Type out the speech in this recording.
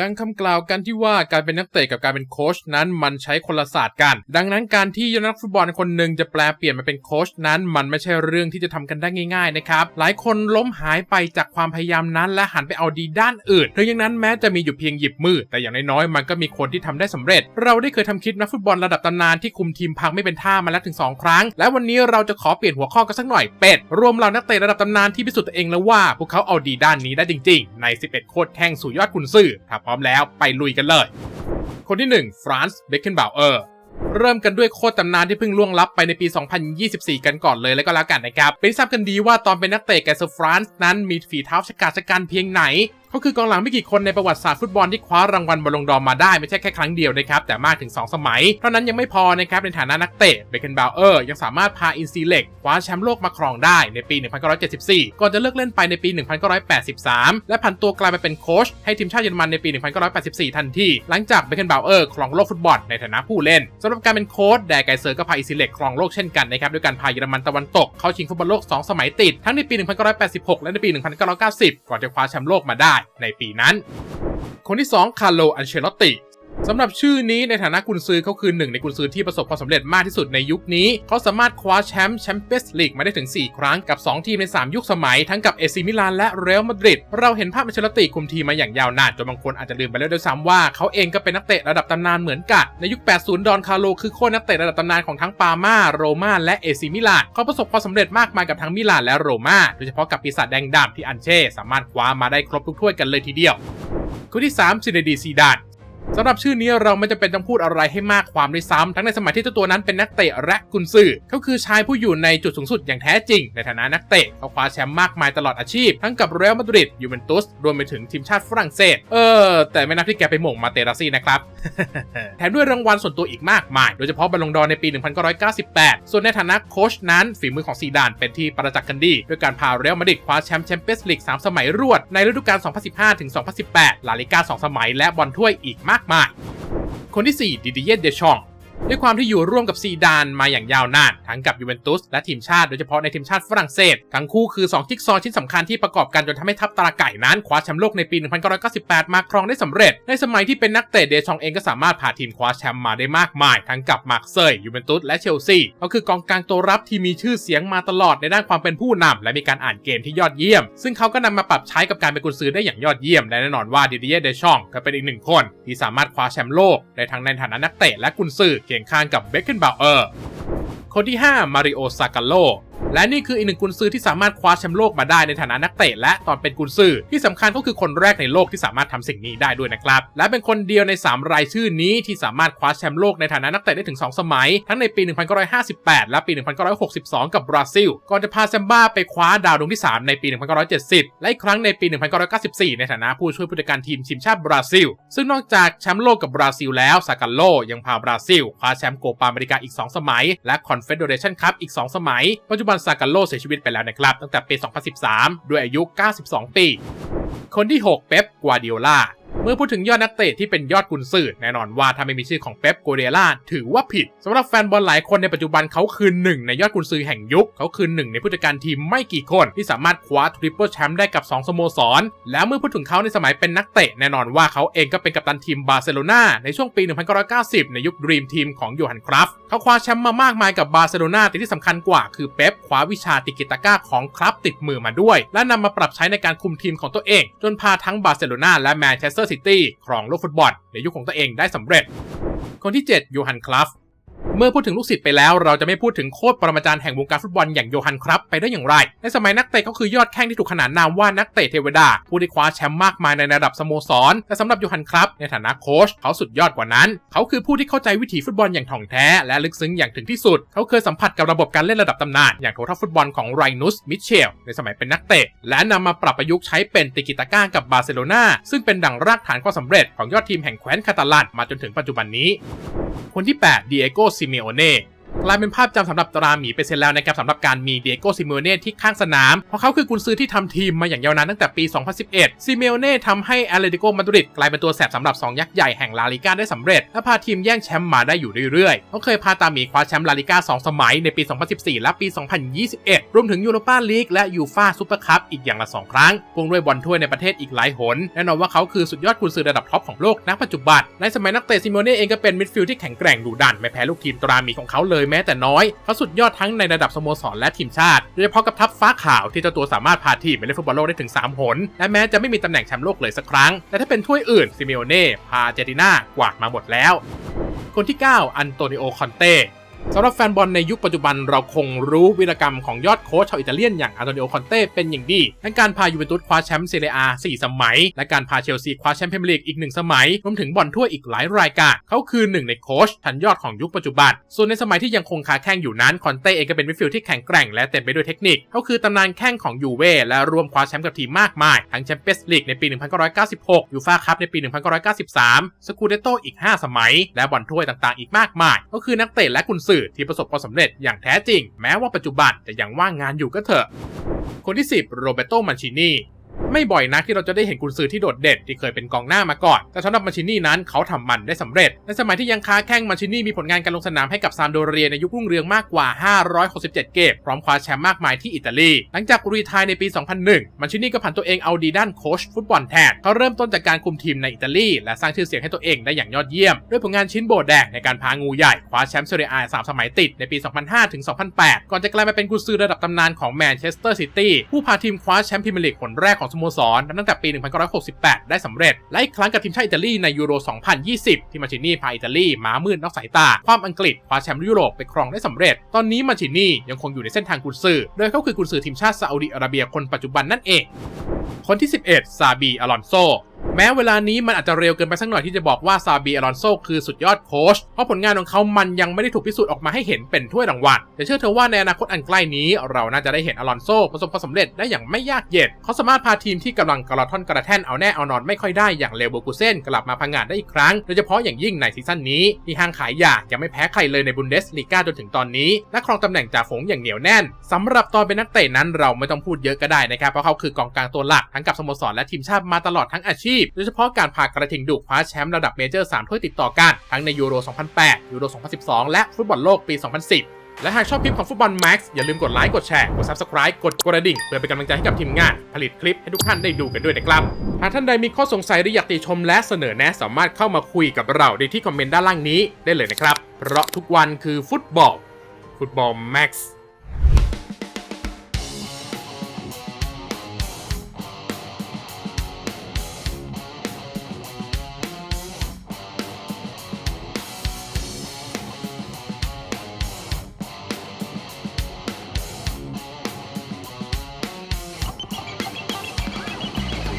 ดังคำกล่าวกันที่ว่าการเป็นนักเตะกับการเป็นโค้ชนั้นมันใช้คนละศาสตร์กัน ดังนั้นการที่นักฟุตบอลคนหนึ่งจะแปลเปลี่ยนมาเป็นโค้ชนั้น มันไม่ใช่เรื่องที่จะทำกันได้ง่ายๆนะครับ หลายคนล้มหายไปจากความพยายามนั้น และหันไปเอาดีด้านอื่นถึงอย่างนั้นแม้จะมีอยู่เพียงหยิบมือ แต่อย่างน้อยๆมันก็มีคนที่ทำได้สำเร็จ เราได้เคยทำคลิปนักฟุตบอลระดับตำนานที่คุมทีมพังไม่เป็นท่ามาแล้วถึง 2 ครั้ง และวันนี้เราจะขอเปลี่ยนหัวข้อกันสักหน่อยเป็ดรวมเหล่านักเตะระดับตำนานที่พิสูจน์ตัวเองแล้วว่า พวกเขาเอาดีด้านนี้ได้จริง ๆ ใน 11 โคตรแข่งสู่ยอดกุนซื่อพร้อมแล้วไปลุยกันเลย คนที่ 1 ฟรานซ์เบคเคนบาวเออร์เริ่มกันด้วยโคตรตำนานที่เพิ่งล่วงลับไปในปี 2024 กันก่อนเลยแล้วก็แล้วกันนะครับ เป็นทราบกันดีว่าตอนเป็นนักเตะแกเซอร์ฟรานซ์นั้นมีฝีเท้าชะกาจชะกันเพียงไหน เขาคือกองหลังไม่กี่คนในประวัติศาสตร์ฟุตบอลที่คว้ารางวัลบอลลงดอร์มาได้ไม่ใช่แค่ครั้งเดียวนะครับแต่มากถึง 2 สมัย เท่านั้นยังไม่พอนะครับในฐานะนักเตะเบเคนบาวเออร์ยังสามารถพาอินซีเล็กคว้าแชมป์โลกมาครองได้ในปี 1974 ก่อนจะเลิกเล่นไปในปี 1983 และผันตัวกลายมาเป็นโค้ชให้ทีมชาติเยอรมันในปี 1984 ทันทีหลังจากเบเคนบาวเออร์ครองโลกฟุตบอลในฐานะผู้เล่นสำหรับการเป็นโค้ชแดไกเซอร์ก็พาอินซีเล็กครองโลกเช่นกันนะครับด้วยการพาเยอรมันตะวันตกเข้าชิงฟุตบอลโลก 2 สมัยติดทั้งในปี 1986 และในปี 1990 ก่อนจะคว้าแชมป์โลกมาได้ในปีนั้น คนที่ 2 คาร์โล อันเชลอตติ สำหรับชื่อนี้ในฐานะกุนซือเขาคือหนึ่งในกุนซือที่ประสบความสำเร็จมากที่สุดในยุคนี้ เขาสามารถคว้าแชมป์แชมเปี้ยนส์ลีกมาได้ถึง 4 ครั้งกับ 2 ทีมใน 3 ยุคสมัย ทั้งกับเอซิมิลานและเรอัลมาดริดเราเห็นภาพอันเชลติคุมทีมมาอย่างยาวนานจนบางคนอาจจะลืมไปแล้วด้วยซ้ำว่าเขาเองก็เป็นนักเตะระดับตำนานเหมือนกันในยุค 80 ดอนคาร์โลคือโค้ชนักเตะระดับตำนานของทั้งปาม่าโรม่าและเอซิมิลานเขาประสบความสำเร็จมากมายกับทั้งมิลานและโรม่าโดยเฉพาะกับปีศาจแดงดำที่อันเช่ สามารถคว้ามาได้ครบทุกถ้วยกันเลยทีเดียวคนที่3ซินเดดีซีดาน สำหรับชื่อนี้เราไม่จำเป็นต้องพูดอะไรให้มากความด้วยซ้ำทั้งในสมัยที่เจ้าตัวนั้นเป็นนักเตะและกุนซือเขาคือชายผู้อยู่ในจุดสูงสุดอย่างแท้จริง ในฐานะนักเตะเขาคว้าแชมป์มากมายตลอดอาชีพ ทั้งกับเรอัลมาดริดยูเวนตุสรวมไปถึงทีมชาติฝรั่งเศส เออ แต่ไม่นับที่แกไปหม่งมาเตราซี่นะครับ แถมด้วยรางวัลส่วนตัวอีกมากมาย โดยเฉพาะบอลลงดอร์ในปี 1998 ส่วนในฐานะโค้ชนั้นฝีมือของซีดานเป็นที่ประจักษ์กันดีด้วยการพาเรอัลมาดริดคว้าแชมป์แชมเปี้ยนส์ลีก3สมัยรวดในฤดูกาล2015-2018 ลาลิก้า2สมัยและบอลถ้วยอีกมากมายคนที่ 4 ดิดิเยเดชอง ด้วยความที่อยู่ร่วมกับซีดานมาอย่างยาวนาน ทั้งกับยูเวนตุสและทีมชาติโดยเฉพาะในทีมชาติฝรั่งเศส ทั้งคู่คือ 2 จิ๊กซอว์ชิ้นสำคัญที่ประกอบกันจนทำให้ทัพตราไก่นั้นคว้าแชมป์โลกในปี 1998 มาครองได้สำเร็จ ในสมัยที่เป็นนักเตะเดชองเองก็สามารถพาทีมคว้าแชมป์มาได้มากมาย ทั้งกับมาร์เซย์ยูเวนตุสและเชลซีก็คือกองกลางตัวรับที่มีชื่อเสียงมาตลอดในด้านความเป็นผู้นำและมีการอ่านเกมที่ยอดเยี่ยม ซึ่งเขาก็นำมาปรับใช้กับการเป็นกุนซือได้อย่างยอดเยี่ยมและแน่นอนว่าดิดิเยเดชองก็เป็นอีกหนึ่งคน ที่สามารถคว้าแชมป์โลกได้ทั้งในฐานะนักเตะและกุนซือเคียงข้างกับเบคเคนบาวเออร์คนที่ 5 มาริโอซากาโล และนี่คืออีกหนึ่งกุนซือที่สามารถคว้าแชมป์โลกมาได้ในฐานะนักเตะและตอนเป็นกุนซือที่สำคัญก็คือคนแรกในโลกที่สามารถทำสิ่งนี้ได้ด้วยนะครับ และเป็นคนเดียวใน 3 รายชื่อนี้ที่สามารถคว้าแชมป์โลกในฐานะนักเตะได้ถึง 2 สมัย ทั้งในปี 1958 และปี 1962 กับบราซิล ก่อนจะพาแซมบ้าไปคว้าดาวดวงที่ 3 ในปี 1970 และอีกครั้งในปี 1994 ในฐานะผู้ช่วยผู้จัดการทีมทีมชาติบราซิล ซึ่งนอกจากแชมป์โลกกับบราซิลแล้วซากาโลยังพาบราซิลคว้าแชมป์โกปาอเมริกาอีก 2 สมัย และคอนเฟเดเรชั่นคัพอีก 2 สมัยปัจจุบันซากาโลเสียชีวิตไปแล้วนะครับ ตั้งแต่ปี 2013 ด้วยอายุ 92 ปี คนที่ 6 เป๊ปกัวเดียล่า เมื่อพูดถึงยอดนักเตะที่เป็นยอดกุนซือแน่นอนว่าถ้าไม่มีชื่อของเป๊ปโกเดล่าถือว่าผิดสำหรับแฟนบอลหลายคนในปัจจุบันเขาคือหนึ่งในยอดกุนซือแห่งยุค เขาคือหนึ่งในผู้จัดการทีมไม่กี่คน ที่สามารถคว้าทริปเปิลแชมป์ได้กับ 2 สโมสร แล้วเมื่อพูดถึงเขาในสมัยเป็นนักเตะแน่นอนว่าเขาเองก็เป็นกัปตันทีมบาร์เซโลนาในช่วงปี 1990 ในยุคดรีมทีมของโยฮันคราฟเขาคว้าแชมป์มามากมายกับบาร์เซโลนาแต่ที่สำคัญกว่าคือเป๊ปคว้าวิชาติกิตาก้าของคราฟติดมือมาด้วย และนำมาปรับใช้ในการคุมทีมของตัวเอง จนพาทั้งบาร์เซโลนาและแมนเชสเตอร์ซิตี้ครองโลกฟุตบอลในยุคของตัวเองได้สำเร็จ คนที่ 7 โยฮันคลัฟ เมื่อพูดถึงลูกศิษย์ไปแล้วเราจะไม่พูดถึงโค้ชปรมาจารย์แห่งวงการฟุตบอลอย่างโยฮันครับไปได้อย่างไร ในสมัยนักเตะเขาคือยอดแข้งที่ถูกขนานนามว่านักเตะเทวดา ผู้ที่คว้าแชมป์มากมายในระดับสโมสร แต่สำหรับโยฮันครับ ในฐานะโค้ชเขาสุดยอดกว่านั้น เขาคือผู้ที่เข้าใจวิถีฟุตบอลอย่างถ่องแท้ และลึกซึ้งอย่างถึงที่สุด เขาเคยสัมผัสกับระบบการเล่นระดับตำนานอย่างโททัฟุตบอลของไรนุสมิเชลในสมัยเป็นนักเตะ และนำมาปรับประยุกต์ใช้เป็นติกิตาก้ากับบาร์เซโลนาซึ่งเป็นดั่งรากฐานความสำเร็จของยอดทีมแห่งแคว้นคาตาลันมาจนถึงปัจจุบันนี้ คนที่8ดีเอโกซซิเมโอเน่ กลายเป็นภาพจำสำหรับตราหมีไปเสร็จแล้วนะครับสำหรับการมีเดโกซิเมโอเน่ที่ข้างสนาม เพราะเขาคือกุนซือที่ทำทีมมาอย่างยาวนานตั้งแต่ปี 2011 ซิเมโอเน่ทำให้อาเลติโกมาดริดกลายเป็นตัวแสบสำหรับ 2 ยักษ์ใหญ่แห่งลาลิก้าได้สำเร็จ และพาทีมแย่งแชมป์มาได้อยู่เรื่อยๆเขาเคยพาตาหมีคว้าแชมป์ลาลิก้า 2 สมัยในปี 2014 และปี 2021 รวมถึงยูโรปาลีกและยูฟาซูเปอร์คัพอีกอย่างละ 2 ครั้งพวงด้วยบอลถ้วยในประเทศอีกหลายหนแน่นอนว่าเขาคือสุดยอดกุนซือระดับท็อปของโลกณปัจจุบันในสมัยนักเตะซิโมเน่เองก็เป็นมิดฟิลด์ที่แข็งแกร่งดุดันไม่แพ้ลูกทีมตราหมีของเขาเลยแม้แต่น้อยเขาสุดยอดทั้งในระดับสโมสรและทีมชาติโดยเฉพาะกับทัพฟ้าขาวที่เจ้าตัวสามารถพาทีมไปเล่นฟุตบอลโลกได้ถึง 3 หน และแม้จะไม่มีตำแหน่งแชมป์โลกเลยสักครั้ง แต่ถ้าเป็นถ้วยอื่นซิเมโอเน่พาเจติน่ากวาดมาหมดแล้ว คนที่ 9 อันโตนิโอคอนเต้ สำหรับแฟนบอลในยุคปัจจุบันเราคงรู้วีรกรรมของยอดโค้ชชาวอิตาเลียนอย่างอันโตนิโอคอนเต้เป็นอย่างดีทั้งการพายูเวนตุสคว้าแชมป์เซเรียอา4สมัย และการพาเชลซีคว้าแชมป์พรีเมียร์ลีกอีกหนึ่งสมัย รวมถึงบอลถ้วยอีกหลายรายการเขาคือหนึ่งในโค้ชชั้นยอดของยุคปัจจุบัน ส่วนในสมัยที่ยังคงคาแข่งอยู่นั้นคอนเต้เองก็เป็นมิดฟิลด์ที่แข็งแกร่งและเต็มไปด้วยเทคนิคเขาคือตำนานแข้งของยูเว่และรวมคว้าแชมป์กับทีมมากมายทั้งแชมเปี้ยนส์ลีกในปี 1996ยูฟ่าคัพในปี 1993 สกูเดโตอีก 5 สมัย และบอลถ้วยต่างๆ อีกมากมาย ก็คือนักเตะและกุนซือที่ประสบความสำเร็จอย่างแท้จริง แม้ว่าปัจจุบันจะยังว่างงานอยู่ก็เถอะ คนที่ 10 โรเบโต มันชินี ไม่บ่อยนักที่เราจะได้เห็นกุนซือที่โดดเด่นที่เคยเป็นกองหน้ามาก่อน แต่สำหรับมันชินี่นั้นเขาทำมันได้สำเร็จ ในสมัยที่ยังค้าแข่งมันชินี่มีผลงานการลงสนามให้กับซามโดเรียในยุครุ่งเรืองมากกว่า 567 เกม พร้อมคว้าแชมป์มากมายที่อิตาลี หลังจากรีทายในปี 2001มันชินี่ก็ผันตัวเองเอาดีด้านโค้ชฟุตบอลแทน เขาเริ่มต้นจากการคุมทีมในอิตาลีและสร้างชื่อเสียงให้ตัวเองได้อย่างยอดเยี่ยม ด้วยผลงานชิ้นโบแดงในการพางูใหญ่คว้าแชมป์เซเรียอาสามสมัยติดในปี 2005 ถึง 2008 ก่อนจะกลายมาเป็นกุนซือระดับตำนานของแมนเชสเตอร์ซิตี้ผู้พาทีมคว้าแชมป์พรีเมียร์ลีกคนแรกของสโมสรตั้งแต่ปี 1968 ได้สำเร็จ และอีกครั้งกับทีมชาติอิตาลีในยูโร 2020 ที่มาชินี่พาอิตาลีม้ามืดนอกสายตา ความอังกฤษคว้าแชมป์ยุโรปไปครองได้สำเร็จ ตอนนี้มาชินี่ยังคงอยู่ในเส้นทางกุนซือ โดยเขาคือกุนซือทีมชาติซาอุดิอาระเบียคนปัจจุบันนั่นเอง คนที่ 11 ซาบี อลอนโซ แม้เวลานี้มันอาจจะเร็วเกินไปสักหน่อยที่จะบอกว่าซาบีอลอนโซคือสุดยอดโค้ช เพราะผลงานของเขามันยังไม่ได้ถูกพิสูจน์ออกมาให้เห็นเป็นถ้วยรางวัล แต่เชื่อเธอะว่าในอนาคตอันใกล้นี้ เราน่าจะได้เห็นอลอนโซประสบความสำเร็จได้อย่างไม่ยากเย็น เขาสามารถพาทีมที่กำลังกระท่อนกระแท่นเอาแน่เอานอนไม่ค่อยได้อย่างเลวโบกูเซนกลับมาพังงานได้อีกครั้ง โดยเฉพาะอย่างยิ่งในซีซั่นนี้ที่ห้างขายยายังไม่แพ้ใครเลยในบุนเดสลีกาจนถึงตอนนี้และครองตำแหน่งจ่าฝูงอย่างเหนียวแน่นสำหรับตอนเป็นนักเตะนั้นเราไม่ต้องพูดเยอะก็ได้นะครับเพราะเขาคือกองกลางตัวหลักทั้งกับสโมสรและทีมชาติมาตลอดทั้งอาชีพ โดยเฉพาะการพากระทิงดุคว้าแชมป์ระดับเมเจอร์3ถ้วยติดต่อกัน ทั้งในยูโร 2008 ยูโร 2012 และฟุตบอลโลกปี 2010และหากชอบคลิปของฟุตบอลแม็กซ์อย่าลืมกดไลค์กดแชร์ กด Subscribe กดกระดิ่ง เพื่อเป็นกำลังใจให้กับทีมงาน ผลิตคลิปให้ทุกท่านได้ดูกันด้วยนะครับ หากท่านใดมีข้อสงสัยหรืออยากติชมและเสนอแนะสามารถเข้ามาคุยกับเราได้ที่คอมเมนต์ด้านล่างนี้ได้เลยนะครับ เพราะทุกวันคือฟุตบอล ฟุตบอลแม็กซ์